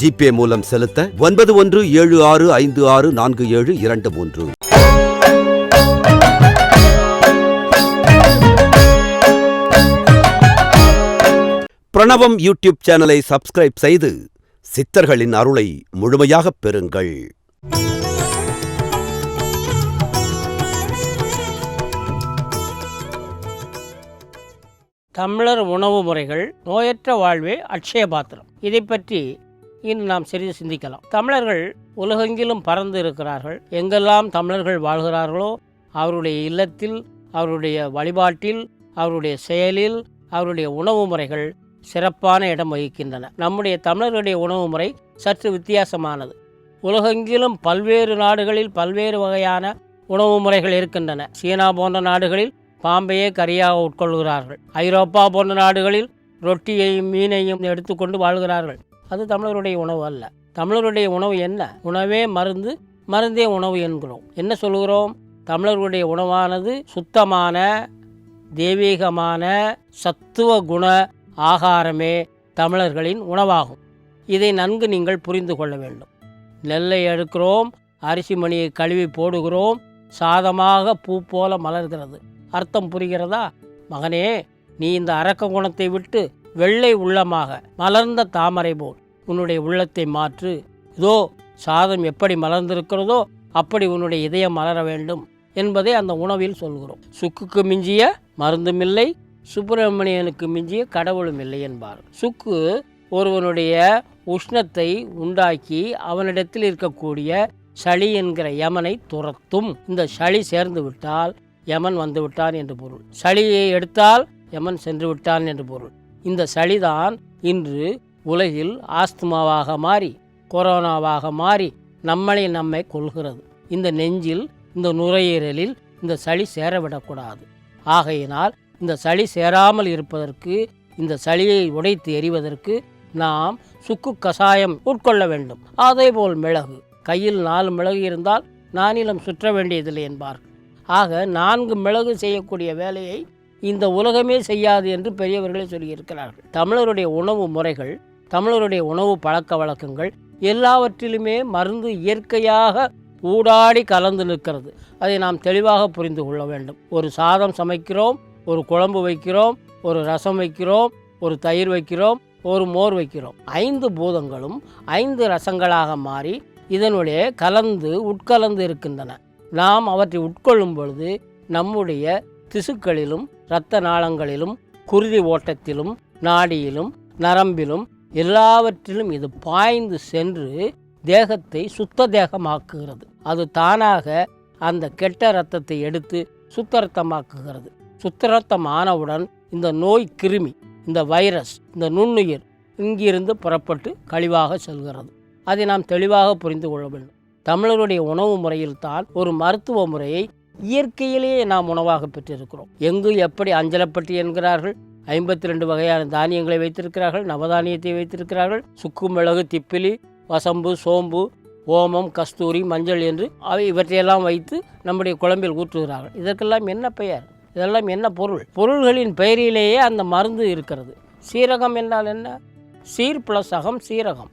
GPay மூலம் செலுத்த ஒன்பது ஒன்று ஏழு ஆறு ஐந்து ஆறு நான்கு ஏழு இரண்டு மூன்று. பிரணவம் யூடியூப் சேனலை சப்ஸ்கிரைப் செய்து சித்தர்களின் அருளை முழுமையாகப் பெறுங்கள். தமிழர் உணவு முறைகள் நோயற்ற வாழ்வே அட்சய பாத்திரம் இதை பற்றி இன்று நாம் சிறிது சிந்திக்கலாம். தமிழர்கள் உலகெங்கிலும் பறந்து இருக்கிறார்கள் எங்கெல்லாம் தமிழர்கள் வாழ்கிறார்களோ அவருடைய இல்லத்தில் அவருடைய வழிபாட்டில் அவருடைய செயலில் அவருடைய உணவு முறைகள் சிறப்பான இடம் வகிக்கின்றன. நம்முடைய தமிழர்களுடைய உணவு முறை சற்று வித்தியாசமானது. உலகெங்கிலும் பல்வேறு நாடுகளில் பல்வேறு வகையான உணவு முறைகள் இருக்கின்றன. சீனா போன்ற நாடுகளில் பாம்பையே கறியாக உட்கொள்கிறார்கள். ஐரோப்பா போன்ற நாடுகளில் ரொட்டியையும் மீனையும் எடுத்துக்கொண்டு வாழ்கிறார்கள். அது தமிழருடைய உணவு அல்ல. தமிழருடைய உணவு என்ன? உணவே மருந்து மருந்தே உணவு என்கிறோம். என்ன சொல்கிறோம்? தமிழர்களுடைய உணவானது சுத்தமான தெய்வீகமான சத்துவ குண ஆகாரமே தமிழர்களின் உணவாகும். இதை நன்கு நீங்கள் புரிந்து கொள்ள வேண்டும். நெல்லை எடுக்கிறோம் அரிசி மணியை கழுவி போடுகிறோம் சாதமாக பூ போல மலர்கிறது. அர்த்தம் புரிகிறதா? மகனே நீ இந்த அரக்க குணத்தை விட்டு வெள்ளை உள்ளமாக மலர்ந்த தாமரை போல் உன்னுடைய உள்ளத்தை மாற்று. இதோ சாதம் எப்படி மலர்ந்திருக்கிறதோ அப்படி உன்னுடைய இதயம் மலர வேண்டும் என்பதை அந்த உணவில் சொல்கிறோம். சுக்குக்கு மிஞ்சிய மருந்தும் இல்லை சுப்பிரமணியனுக்கு மிஞ்சிய கடவுளும் இல்லை என்பார். சுக்கு ஒருவனுடைய உஷ்ணத்தை உண்டாக்கி அவனிடத்தில் இருக்கக்கூடிய சளி என்கிற யமனை துரத்தும். இந்த சளி சேர்ந்து விட்டால் யமன் வந்து விட்டான் என்று பொருள். சளியை எடுத்தால் யமன் சென்று விட்டான் என்று பொருள். இந்த சளிதான் இன்று உலகில் ஆஸ்துமாவாக மாறி கொரோனாவாக மாறி நம்மளை நம்மை கொள்கிறது இந்த நெஞ்சில் இந்த நுரையீரலில் இந்த சளி சேரவிடக்கூடாது. ஆகையினால் இந்த சளி சேராமல் இருப்பதற்கு இந்த சளியை உடைத்து எறிவதற்கு நாம் சுக்கு கசாயம் உட்கொள்ள வேண்டும். அதேபோல் மிளகு. கையில் நாலு மிளகு இருந்தால் நானிலம் சுற்ற வேண்டியதில்லை என்பார்கள். ஆக நான்கு மிளகு செய்யக்கூடிய வேலையை இந்த உலகமே செய்யாது என்று பெரியவர்களே சொல்லியிருக்கிறார்கள். தமிழருடைய உணவு முறைகள் தமிழருடைய உணவு பழக்க வழக்கங்கள் எல்லாவற்றிலுமே மருந்து இயற்கையாக ஊடாடி கலந்து நிற்கிறது. அதை நாம் தெளிவாக புரிந்து கொள்ள வேண்டும். ஒரு சாதம் சமைக்கிறோம் ஒரு குழம்பு வைக்கிறோம் ஒரு ரசம் வைக்கிறோம் ஒரு தயிர் வைக்கிறோம் ஒரு மோர் வைக்கிறோம். ஐந்து பூதங்களும் ஐந்து ரசங்களாக மாறி இதனுடைய கலந்து உட்கலந்து இருக்கின்றன. நாம் அவற்றை உட்கொள்ளும் பொழுது நம்முடைய திசுக்களிலும் இரத்த நாளங்களிலும் குருதி ஓட்டத்திலும் நாடியிலும் நரம்பிலும் எல்லாவற்றிலும் இது பாய்ந்து சென்று தேகத்தை சுத்த தேகமாக்குகிறது. அது தானாக அந்த கெட்ட இரத்தத்தை எடுத்து சுத்தரத்தமாக்குகிறது சுத்தரத்தமானவுடன் இந்த நோய் கிருமி இந்த வைரஸ் இந்த நுண்ணுயிர் இங்கிருந்து புறப்பட்டு கழிவாக செல்கிறது. அதை நாம் தெளிவாக புரிந்து கொள்ள வேண்டும். தமிழருடைய உணவு முறையில் தான் ஒரு மருத்துவ முறையை இயற்கையிலேயே நாம் உணவாக பெற்றிருக்கிறோம். எங்கு எப்படி அஞ்சலப்பட்டி என்கிறார்கள் ஐம்பத்தி ரெண்டு வகையான தானியங்களை வைத்திருக்கிறார்கள் நவதானியத்தை வைத்திருக்கிறார்கள் சுக்கு மிளகு திப்பிலி வசம்பு சோம்பு ஓமம் கஸ்தூரி மஞ்சள் என்று அவை இவற்றையெல்லாம் வைத்து நம்முடைய குழம்பில் ஊற்றுகிறார்கள். இதற்கெல்லாம் என்ன பெயர்? இதெல்லாம் என்ன பொருள்? பொருள்களின் பெயரிலேயே அந்த மருந்து இருக்கிறது. சீரகம் என்றால் என்ன? சீர் பிளஸ் அகம் சீரகம்.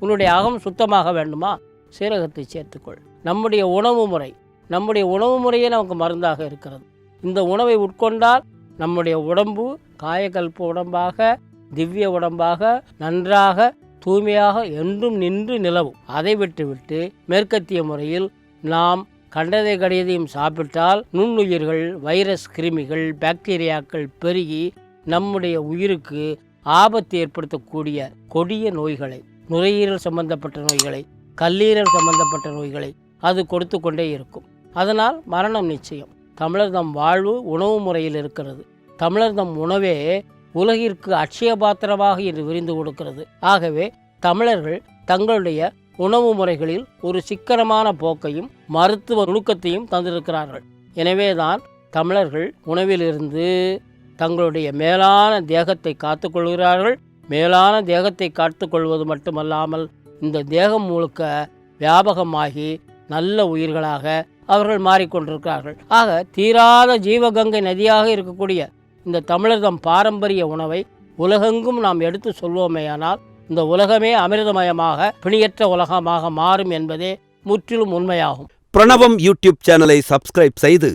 உன்னுடைய அகம் சுத்தமாக வேண்டுமா? சீரகத்தை சேர்த்துக்கொள். நம்முடைய உணவு முறை நம்முடைய உணவு முறையே நமக்கு மருந்தாக இருக்கிறது. இந்த உணவை உட்கொண்டால் நம்முடைய உடம்பு காயகல்ப உடம்பாக திவ்ய உடம்பாக நன்றாக தூய்மையாக என்றும் நின்று நிலவும். அதை விட்டுவிட்டு மேற்கத்திய முறையில் நாம் கண்டதை கடியதையும் சாப்பிட்டால் நுண்ணுயிர்கள் வைரஸ் கிருமிகள் பாக்டீரியாக்கள் பெருகி நம்முடைய உயிருக்கு ஆபத்து ஏற்படுத்தக்கூடிய கொடிய நோய்களை நுரையீரல் சம்பந்தப்பட்ட நோய்களை கல்லீரல் சம்பந்தப்பட்ட நோய்களை அது கொடுத்து கொண்டே இருக்கும். அதனால் மரணம் நிச்சயம். தமிழர் தம் வாழ்வு உணவு முறையில் இருக்கிறது. தமிழர் தம் உணவே உலகிற்கு அட்சய பாத்திரமாக விரிந்து கொடுக்கிறது. ஆகவே தமிழர்கள் தங்களுடைய உணவு முறைகளில் ஒரு சிக்கனமான போக்கையும் மருத்துவ நுணுக்கத்தையும் தந்திருக்கிறார்கள். எனவேதான் தமிழர்கள் உணவிலிருந்து தங்களுடைய மேலான தேகத்தை காத்துக்கொள்கிறார்கள். மேலான தேகத்தை காத்துக்கொள்வது மட்டுமல்லாமல் இந்த தேகம் முழுக்க வியாபகமாகி நல்ல உயிர்களாக அவர்கள் மாறிக்கொண்டிருக்கிறார்கள். ஆக தீராத ஜீவகங்கை நதியாக இருக்கக்கூடிய இந்த தமிழர்தம் பாரம்பரிய உணவை உலகெங்கும் நாம் எடுத்து சொல்வோமேயானால் இந்த உலகமே அமிர்தமயமாக பிணியற்ற உலகமாக மாறும் என்பதே முற்றிலும் உண்மையாகும். பிரணவம் யூடியூப் சேனலை சப்ஸ்கிரைப் செய்து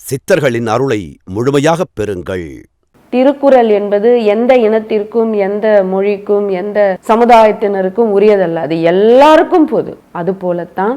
சித்தர்களின் அருளை முழுமையாகப் பெறுங்கள். திருக்குறள் என்பது எந்த இனத்திற்கும் எந்த மொழிக்கும் எந்த சமுதாயத்தினருக்கும் உரியதல்ல. அது எல்லாருக்கும் பொது அது போலத்தான்